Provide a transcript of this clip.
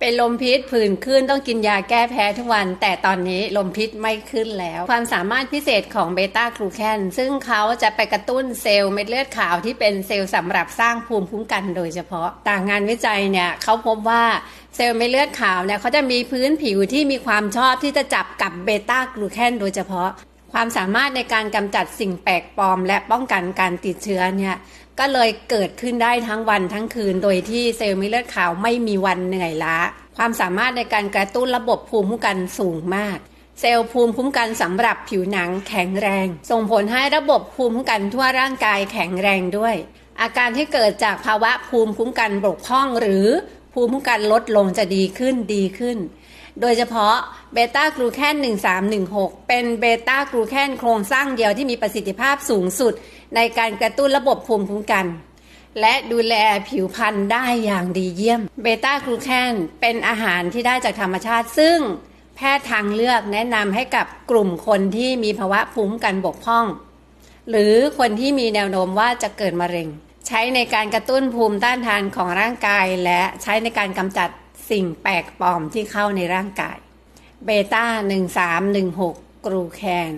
เป็นลมพิษผื่นขึ้นต้องกินยาแก้แพ้ทุกวัน แต่ตอนนี้ลมพิษไม่ขึ้นแล้ว ความสามารถพิเศษของเบต้ากลูแคนซึ่งเขาจะไปกระตุ้นเซลล์เม็ดเลือดขาวที่เป็นเซลล์สำหรับสร้างภูมิคุ้มกันโดยเฉพาะ ต่างงานวิจัยเนี่ยเขาพบว่าเซลล์เม็ดเลือดขาวเนี่ยเขาจะมีพื้นผิวที่มีความชอบที่จะจับกับเบต้ากลูแคนโดยเฉพาะ ความสามารถในการกำจัดสิ่งแปลกปลอม และป้องกันการติดเชื้อเนี่ยก็เลยเกิดขึ้นได้ทั้งวันทั้งคืน โดยที่เซลล์เม็ดเลือดขาวไม่มีวันเหนื่อยล้า ความสามารถในการกระตุ้นระบบภูมิคุ้มกันสูงมากเซลล์ภูมิคุ้มกันสำหรับผิวหนังแข็งแรง ส่งผลให้ระบบภูมิคุ้มกันทั่วร่างกายแข็งแรงด้วย อาการที่เกิดจากภาวะภูมิคุ้มกันบกพร่อง หรือภูมิคุ้มกันลดลงจะดีขึ้นดีขึ้น โดยเฉพาะเบต้ากลูแคน1316 เป็นเบต้ากลูแคนโครงสร้างเดียวที่มีประสิทธิภาพสูงสุด ในการกระตุ้นระบบภูมิคุ้มกัน และดูแลผิวพรรณได้อย่างดีเยี่ยม เบต้ากลูแคนเป็นอาหารที่ได้จากธรรมชาติ ซึ่งแพทย์ทางเลือกแนะนำให้กับกลุ่มคนที่มีภาวะภูมิคุ้มกันบกพร่อง หรือคนที่มีแนวโน้มว่าจะเกิดมะเร็ง ใช้ในการกระตุ้นภูมิต้านทานของร่างกาย และใช้ในการกำจัด สิ่งแปลกปลอมที่เข้าในร่างกายเบต้า1316 กรูแคน